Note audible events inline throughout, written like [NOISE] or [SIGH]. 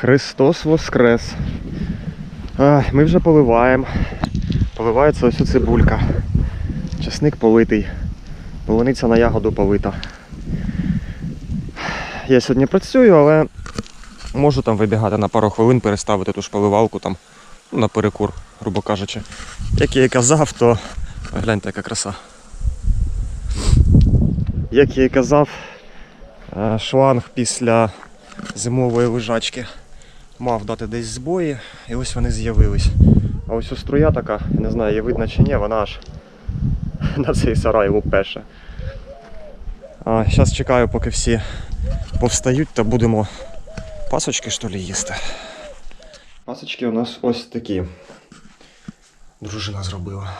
Христос Воскрес. Ми вже поливаємо. Поливається ось у цибулька. Часник политий. Полуниця на ягоду полита. Я сьогодні працюю, але можу там вибігати на пару хвилин, переставити ту ж поливалку там ну, на перекур, грубо кажучи. Як я і казав, то гляньте, яка краса. Як я і казав, е, шланг після зимової лежачки мав дати десь збої, і ось вони з'явились. А ось у струя така, не знаю, її видно чи ні, вона аж [LAUGHS] на цей сарай лупеше. А, зараз чекаю, поки всі повстають та будемо пасочки що ли їсти. Пасочки у нас ось такі. Дружина зробила.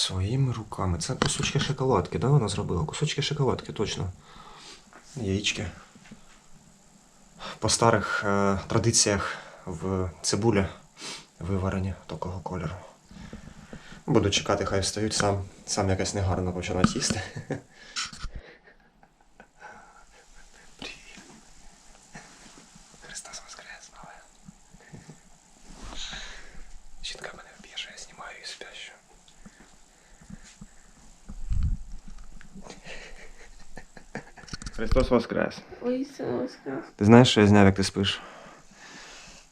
Своїми руками. Це кусочки шоколадки, да, вона зробила? Кусочки шоколадки, точно. Яєчки. По старих е, традиціях в цибулі виварені такого кольору. Буду чекати, хай встають сам. Сам якось негарно починати їсти. [LAUGHS] Привіт. Христос Воскрес, мале. Жінка мене вб'є, що я знімаю і спящу. Христос Воскрес. Ой, воскрес. Ти знаєш, що я зняв, як ти спиш?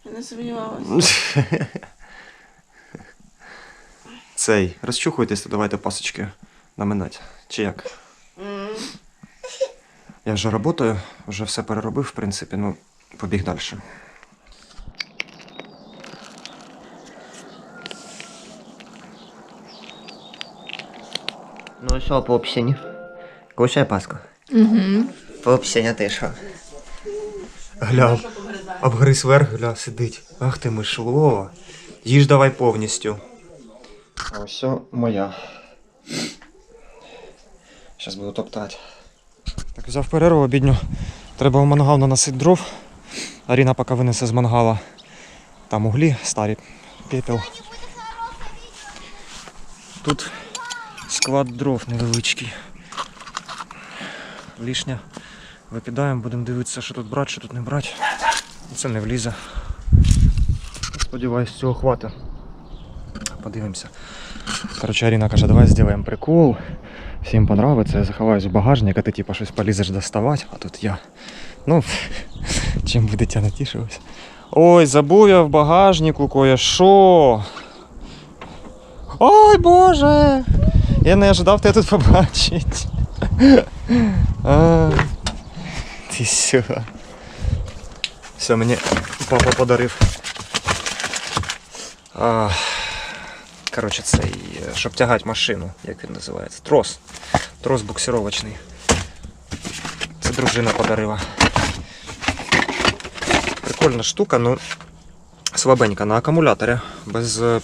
Я не сумнівалася. [LAUGHS] Цей, розчухуйтесь, то давайте пасочки наминать. Чи як? Я вже працюю, вже все переробив, в принципі, ну, побіг далі. Ну що, попсінь? Кушай паску. Угу. Попсінь, а ти що? Гля, обгриз верх, гля, сидить. Ах ти мишло. Їж давай повністю. А ось моя. Зараз буду топтати. Так, взяв перерву обідню. Треба в мангал наносити дров. Аріна поки винесе з мангала. Там углі старі, пепел. Тут склад дров невеличкий. Лишня викидаємо, будемо дивитися, що тут брати, що тут не брати. Це не влізе. Сподіваюсь, цього хватить. Подивимося. Коротше, Аріна каже, давай зробимо прикол. Всім понравиться, я заховаюсь в багажник, а ти типа щось полізеш доставати, а тут я. Ну, [LAUGHS] чим би дитя не тішилось. Ой, забув я в багажнику кое-що. Ой, Боже! Я не ожидав тебе тут побачити. [LAUGHS] А, ти що? Все, мені папа подарив. А, коротше, цей, е, щоб тягати машину, як він називається. Трос. Трос буксировочний. Це дружина подарила. Прикольна штука, ну слабенька на акумуляторі, без е,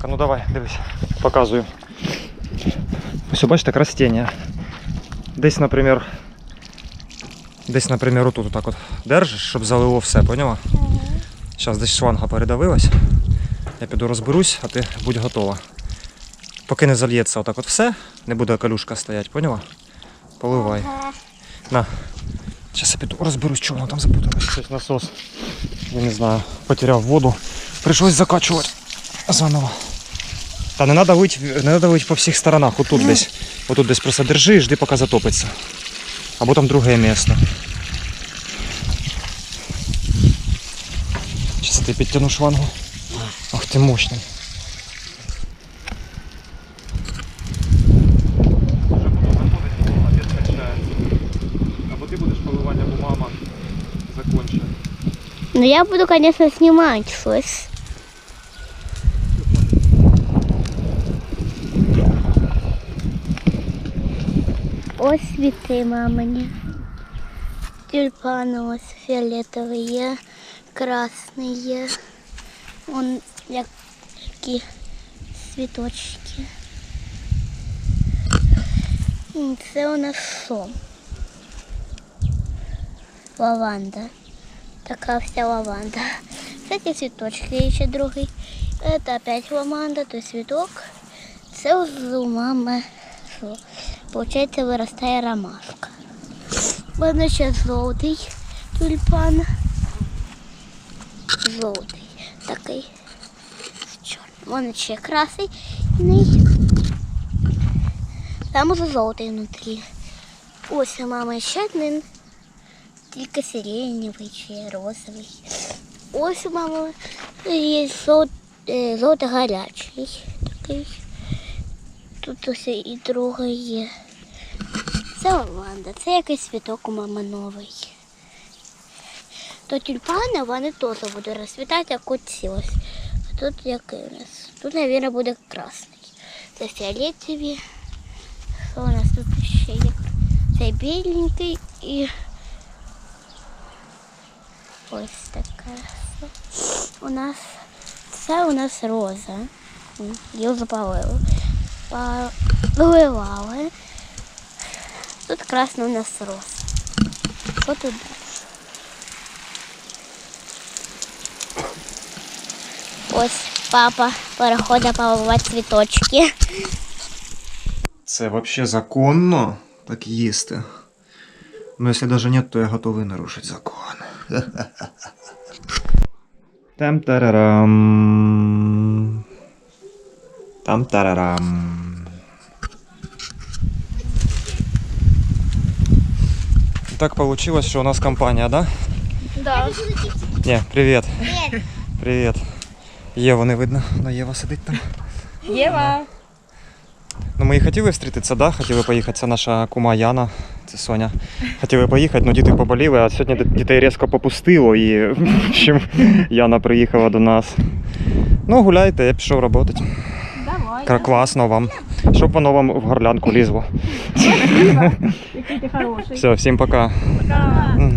Так, ну давай, дивись, показую. Ось бачите, так растіння. Десь, наприклад, десь, наприклад, отут отак от держиш, щоб залило все, поняла? Зараз десь шланга передавилась. Я піду розберусь, а ти будь готова. Поки не зальється отак от все, не буде калюшка стоять, поняла? Поливай. На. Зараз я піду розберусь, що воно там запуталось. Щось насос. Я не знаю, потеряв воду. Прийшлось закачувати заново. Та не треба вить, не треба вить по всіх сторонах, отут десь. Отут десь просто держи і жди, поки затопиться. Або там друге місце. Це ти підтягнув шлангу? Ах ти мощний. Ну я буду, конечно, снимать щось. Ось цвіти мамині. Тюльпани ось фіолетові є, красний є. Вон які цвіточки. М, Це у нас що? Лаванда. Така вся лаванда. Кстати, цвіточки є ще другий. Это опять ламанда, то есть. Це у мами. Получається, виростає ромашка. У мене ще жовтий тюльпан. Жовтий такий. Чорний. Мене ще красний. Там уже жовтий внутрі. Ось у мами один. Тільки сиреневий чи розовий. Ось у мами є жовт, е, жовто-гарячий такий. Тут ось і другий є. Це лаванда, це якийсь цвіток у мами новий. То тюльпани вони теж будуть розцвітати, як оці ось. А тут який у нас? Тут, мабуть, буде красний. Це фіолетові. Що у нас тут ще є? Це біленький і ось така. У нас це у нас роза. Її запалили. Поливали. Тут красна у нас роза. Що тут? Ось папа переходить поливати цвіточки. Це взагалі законно так їсти. Ну, якщо навіть нет, то я готовий нарушити закон. Там тарарам. Там тарарам. Так получилось, что у нас компания, да? Да. Не, привет. Привет. Єва не видно, але Єва сидить там. Єва. Ну, ми і хотіли зустрітися, да? хотіли поїхати. Це наша кума Яна, це Соня. Хотіли поїхати, але діти поболіли, а сьогодні дітей різко попустило і [LAUGHS] в общем, Яна приїхала до нас. Ну, гуляйте, я пішов працювати. Давай. Класно вам. Щоб воно вам в горлянку лізло. [LAUGHS] Який ти хороший. Все, всім пока. Пока.